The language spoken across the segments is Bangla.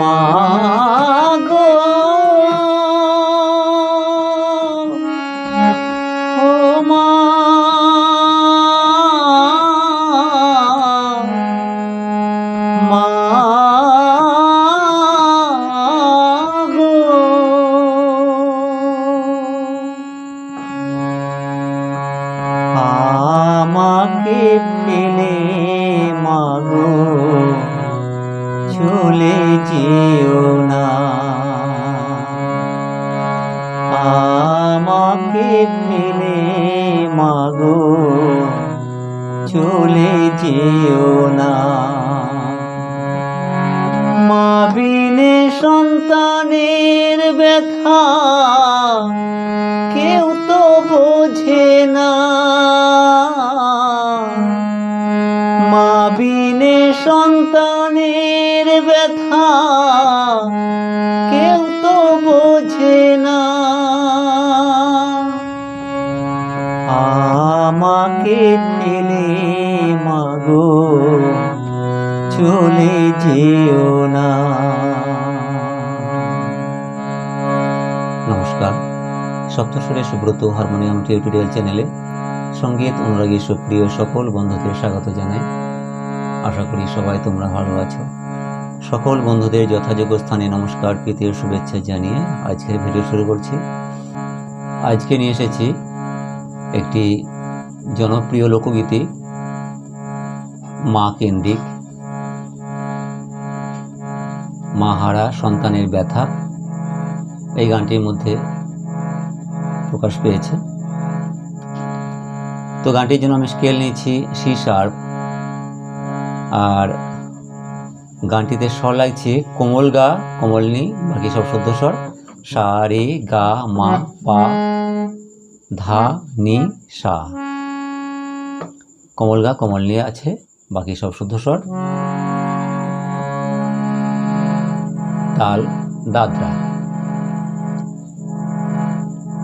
মা চলে যেও না। আমাকে ফেলে মাগো, চলে যেও না। মা বিনে সন্তানের ব্যথা কেউ তো বোঝে না। মা বিনে সন্তানের ব্যথা। কেউ তো বোঝে না। আমাকে ফেলে মাগো, চলে যেও না। নমস্কার। সপ্তস্বরে সুব্রত হারমোনিয়াম টিউটোরিয়াল চ্যানেলে সংগীত, অনুরাগী সুপ্রিয় সকল বন্ধুদের স্বাগত জানাই। আশা করি সবাই তোমরা ভালো আছো। সকল বন্ধুদের যথাযোগ্য স্থানে নমস্কার প্রীতি শুভেচ্ছা জানিয়ে আজকের ভিডিও শুরু করছি। আজকে নিয়ে এসেছি একটি জনপ্রিয় লোকগীতি, মা কেন্দ্রিক। মা হারা সন্তানের ব্যথা এই গানটির মধ্যে প্রকাশ পেয়েছে। তো গানটির জন্য আমি স্কেল নিয়েছি সি শার্প আর গানটিতে স্বর লাগছে কোমল গা, কোমল নি, বাকি সব শুদ্ধ স্বর। সা, রে, গা, মা, পা, ধা, নি, সা। কোমল গা, কোমল নি আছে, বাকি সব শুদ্ধ স্বর। তাল, দাদরা।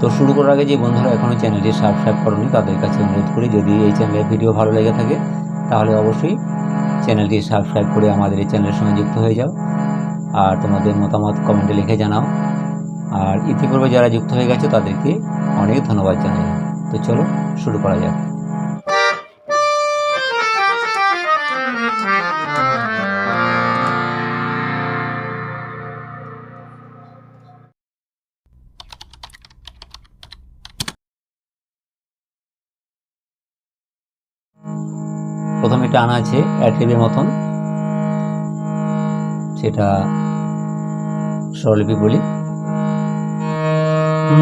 তো শুরু করার আগে যে বন্ধুরা এখনও চ্যানেলটি সাবস্ক্রাইব করনি, তাদের কাছে অনুরোধ করি, যদি এই চ্যানেলের ভিডিও ভালো লেগে থাকে, তাহলে অবশ্যই চ্যানেলটি সাবস্ক্রাইব করে আমাদের এই চ্যানেলের সঙ্গে যুক্ত হয়ে যাও। আর তোমাদের মতামত কমেন্টে লিখে জানাও। আর ইতিপূর্বে যারা যুক্ত হয়ে গেছে তাদেরকে অনেক ধন্যবাদ জানাই। তো চলো, শুরু করা যাক। প্রথমে টান আছে অ্যাডলিপের মতন। সেটা স্বরলিপি বলি।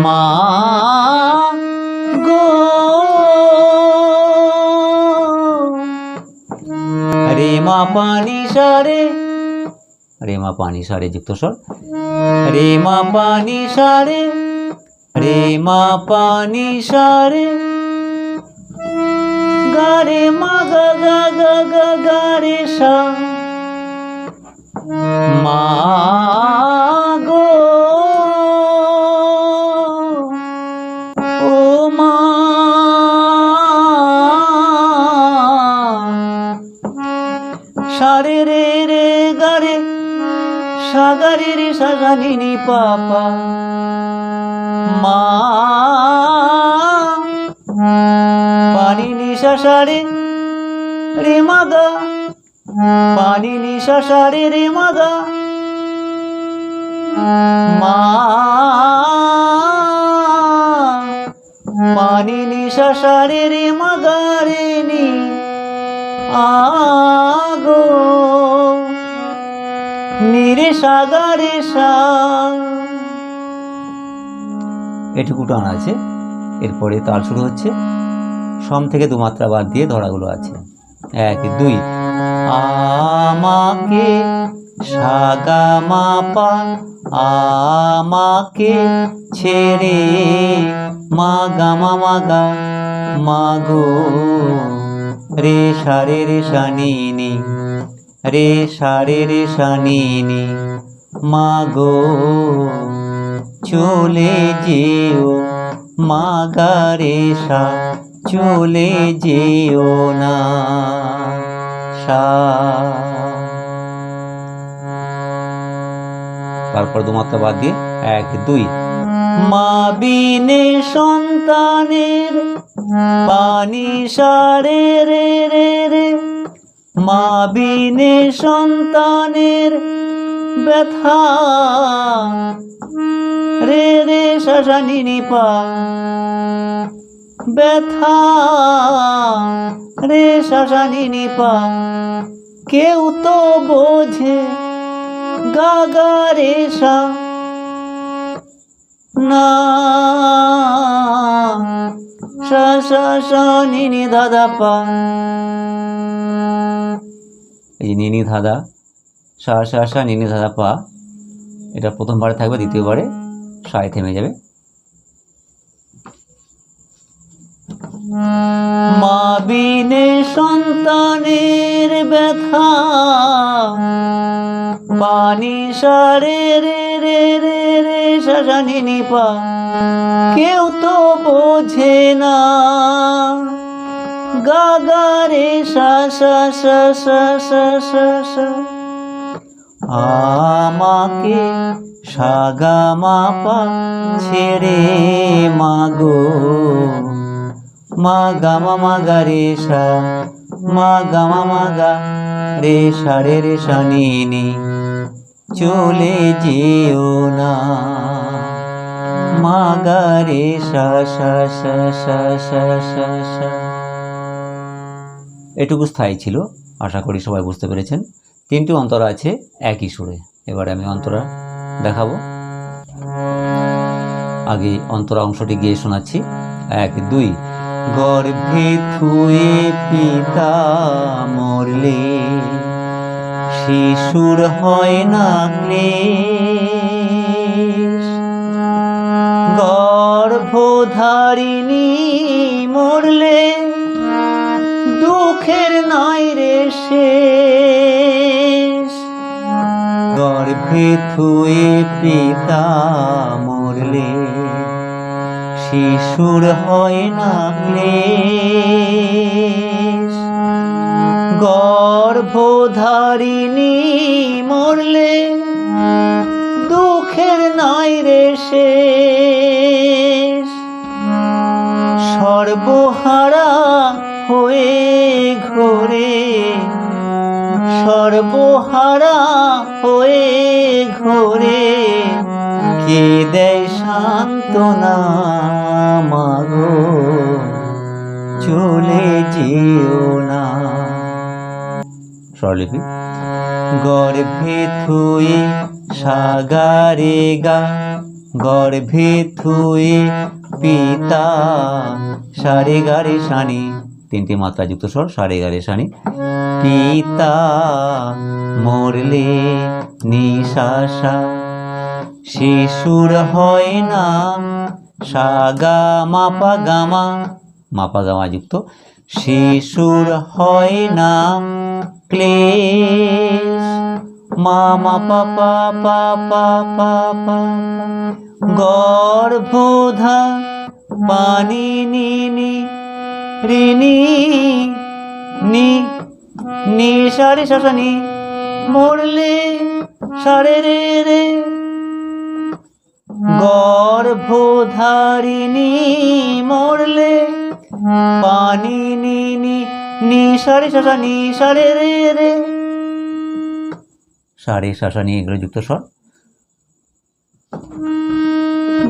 মা রে মা পানি সারে। রে মা পানি সারে যুক্ত স্বর। রে মা পানি সারে। রে মা পানি সারে। গারে মা গা গা গা গা গারে সা। মা গো। ও মা। রে রে গারে সাগারে রে সাগানি নি পাপা। সারে রে মাগা। পানি নিশা রে মাগা। মা। পানি নিশা রে নি। আগো। নিরে সাগারে সা। এটুকু টান আছে এরপরে তার শুরু হচ্ছে। সম থেকে দু মাত্রা বাদ দিয়ে ধরাগুলো আছে। এক, দুই। আমাকে সাগা মাপা, আমাকে ছেড়ে মা গামা মাগা মাগো রে সারে রে সানিনি রে সারে রে সানিনি মাগো চলে যেও মাগারে সা চলে যেও না। তারপর দুমাত্রা বাদ দিয়ে এক, দুই। মা বিনে সন্তানের পানি সারে রে রে রে। মা বিনে সন্তানের ব্যথা রে রে শাসানি নিপা ব্যথা। রে শাসানি নিপা কেউ তো বোঝে গাগা রে সা। না, সা সা সা নি নি দাদা পা এই নিনি ধাদা সা সা সা, নিনি ধাদা পা, এটা প্রথমবারে থাকবে, দ্বিতীয়বারে সায় থেমে যাবে। মা বিনে সন্তানের ব্যথা, পানি সারে রে রে রে রে শাসানি নিপা, কেউ তো বোঝে না। গাগা রে আমাকে সাগা মাপা ছেড়ে মাগো। মা মা রে চলে যেও না। মাগা রে সা সা সা সা সা সা সা। এটুকু স্থায়ী ছিল, আশা করি সবাই বুঝতে পেরেছেন। তিনটি অন্তরা আছে, একই সুরে। এবারে আমি অন্তরা দেখাবো। আগে অন্তরা অংশটি গিয়ে শোনাচ্ছি। এক, দুই। গর্ভে থুয়ে পিতা মরলে শিশুর হয় না ক্লেশ। গর্ভধারিণী মরলে দুঃখের নাই রে শেষ। গর্ভে থুয়ে পিতা মরলে শিশুর হয় না ক্লেশ। গর্ভধারিণী মরলে দুঃখের নাই রে শেষ। সর্বহারা হয়ে ঘোরে, সর্বহারা হয়ে ঘোরে কে দেয় সান্ত্বনা মাগো, চলে যেও না। স্বরলিপি। গর্ভে থুয়ে সাগারে গা, গর্ভে থুয়ে পিতা, সারে গারে সানি। তিনটি মাত্রা যুক্ত স্বর, সারে গারে সানি। পিতা, মরলে নিশাসা, শিশুর হয় না সাগা মাপা গামা যুক্ত। শিশুর হয় না ক্লেশ। মা মা পা পা পা পা পা পা গর্ভধা, পানি নি নি ঋণী, নি নি, সারে শাসানি মরলে সারে, রে রে। গর্ভধারিণী মরলে পানি নি নি নি সারে শাসানি সারে রে রে। সারে শাসানি এগুলো যুক্ত স্বর।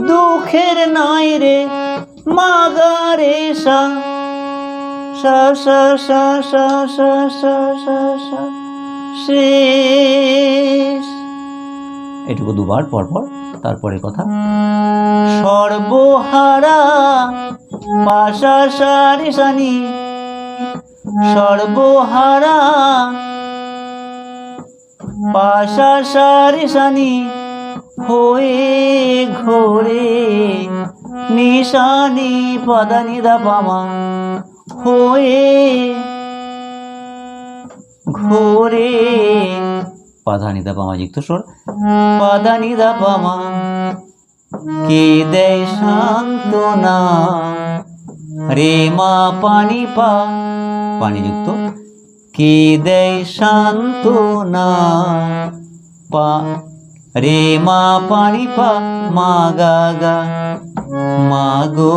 দুঃখের নাই রে মাগা রে সা সা সা সা সা সা সা সা সা শেষ। এটুকু দুবার পর পর তারপরে কথা। সর্বহারা পাশা সারি সানি, সর্বহারা পাশা সারি সানি হয়ে ঘোরে নিশানি পদানি দা পামা হয়ে ঘোরে পাধানি দা পামা যুক্ত স্বর পাদানি দা পামা কে দেয় সান্ত্বনা? রে মা পানি পা। পানি যুক্ত। কে দেয় সান্ত্বনা? পা। রে মা পানি পা মা গা গা। মা গো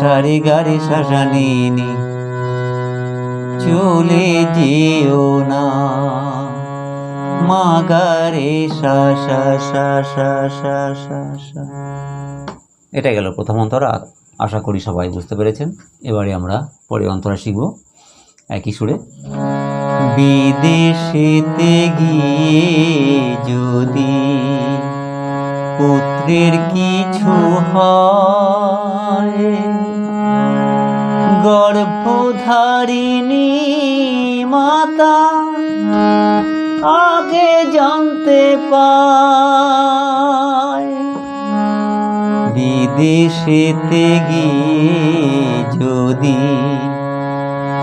সারে গারে শাসানিনি। চলে যেও না। মা সা সা সা সা সা সা সা এটা গেল প্রথম অন্তরা, আশা করি সবাই বুঝতে পেরেছেন। এবারে আমরা পরে অন্তরা শিখব একই সুরে বিদেশেতে গিয়ে যদি পুত্রের কিছু হয়, গর্ভধারিণী মাতা আগে জানতে পায় বিদেশেতে গিয়ে যদি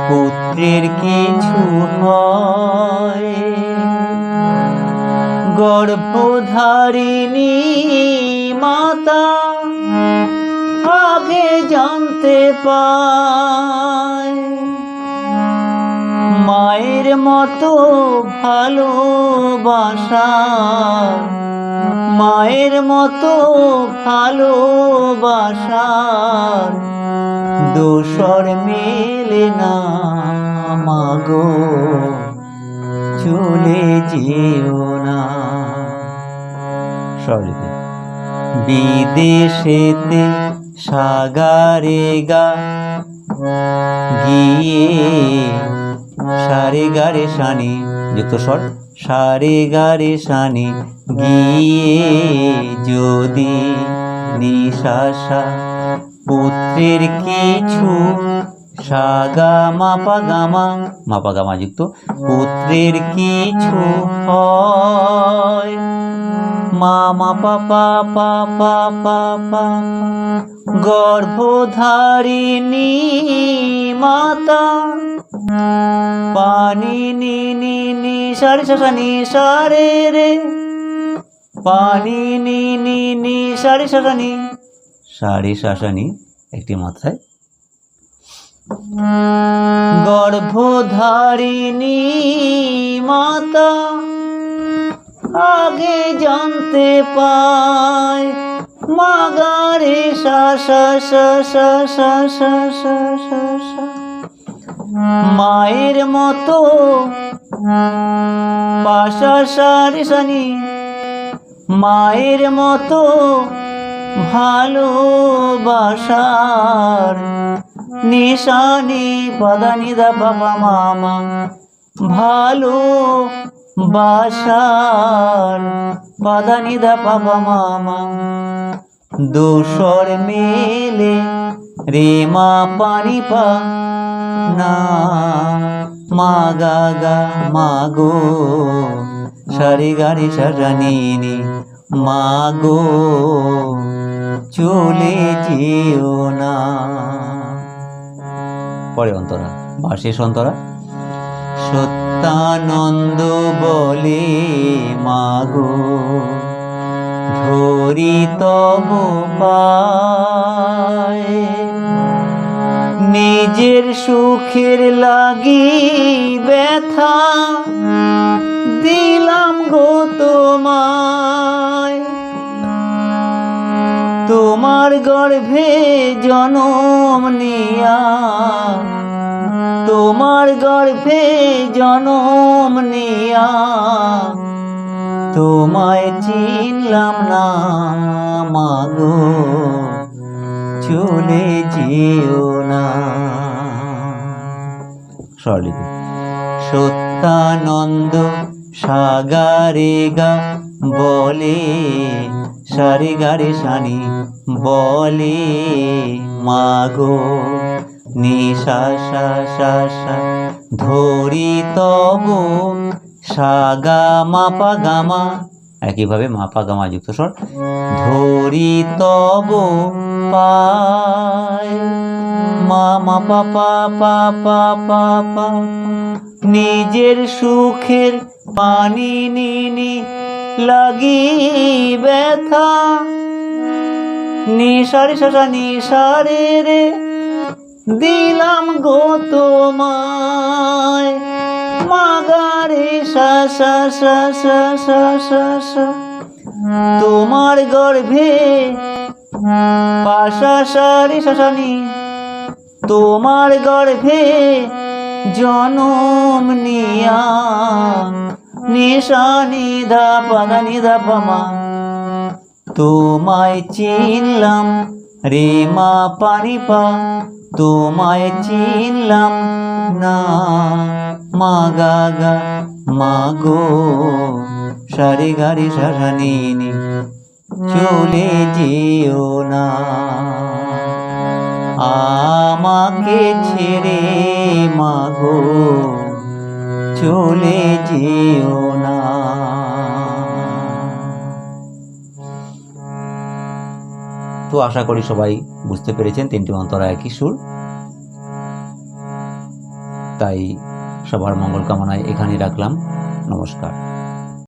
পুত্রের কিছু হয় গর্ভধারিণী মাতা আগে জানতে পায় মায়ের মতো ভালোবাসা। মায়ের মতো ভালোবাসা। দোসর মেলে না মাগো চলে যেও না। সরলিপি বিদেশেতে সাগারে গা গিয়ে সারে গারে সানি, যুক্ত স্বর, সারে গারে সানি, গিয়ে যদি নিশাসা, পুত্রের কিছু সাগা মাপা গামা মাপা গামা যুক্ত, পুত্রের কিছু হয় মা মা পা পা পা পা পা পা। গর্ভধারিণী মাতা। পানি নি নি নি সারে নি সারে রে পানি নি নি নি সারে শাসা নি। সারে নি একটি মাত্রায় গর্ভধারিণী মাতা। আগে জানতে পায়। মাগারে মায়ের মতো বাসা সারি সানি। মায়ের মতো ভালোবাসার নিশানি, পদানি দা বাবা মামা। ভালো বাসার পাদানি দা বাবা মামা। দোসর মেলে রে মা পানি পা না। মা গা গা মা গো সারে গাড়ি সাজানিনি মা গো। চলে যেও না। পরে অন্তরা বা শেষ অন্তরা? সত্যানন্দ বলে, মাগো, ধরি তব নিজের সুখের লাগি ব্যথা দিলাম গো তোমায়। তোমার গর্ভে জনম নিয়া তোমার গর্ভে জনম নিয়া। তোমায় চিনলাম না মাগো চলে যেও না। স্বরলিপি। সত্যানন্দ সাগারে গা বলে, সারে গারে সানি বলে মাগো নিশা সা সা সা ধরি তব সাগা মাপা গামা একইভাবে মাপা গামা যুক্ত স্বর। ধরি তব পায়। মা পা পা পা পা পা পা। নিজের সুখের পানি নিনি লাগি ব্যথা। নিশারে শাসা নিশারে রে দিলাম গো তোমায়। মাগারে তোমার গর্ভে পাশা সারি শাসানি। তোমার গর্ভে জনম নিয়া। নিশা নিধা পাদা নিধা পামা। তোমায় চিনলাম রে মা পানি পা তোমায় চিনলাম না। মা গা গা, মা গো, সারে গারে সারানিনি চলে যেও না। আমাকে ছেড়ে মাগো চলে যেও তো আশা করি সবাই বুঝতে পেরেছেন তিনটি অন্তরা একই সুর? তাই সবার মঙ্গল কামনায় এখানেই রাখলাম। নমস্কার।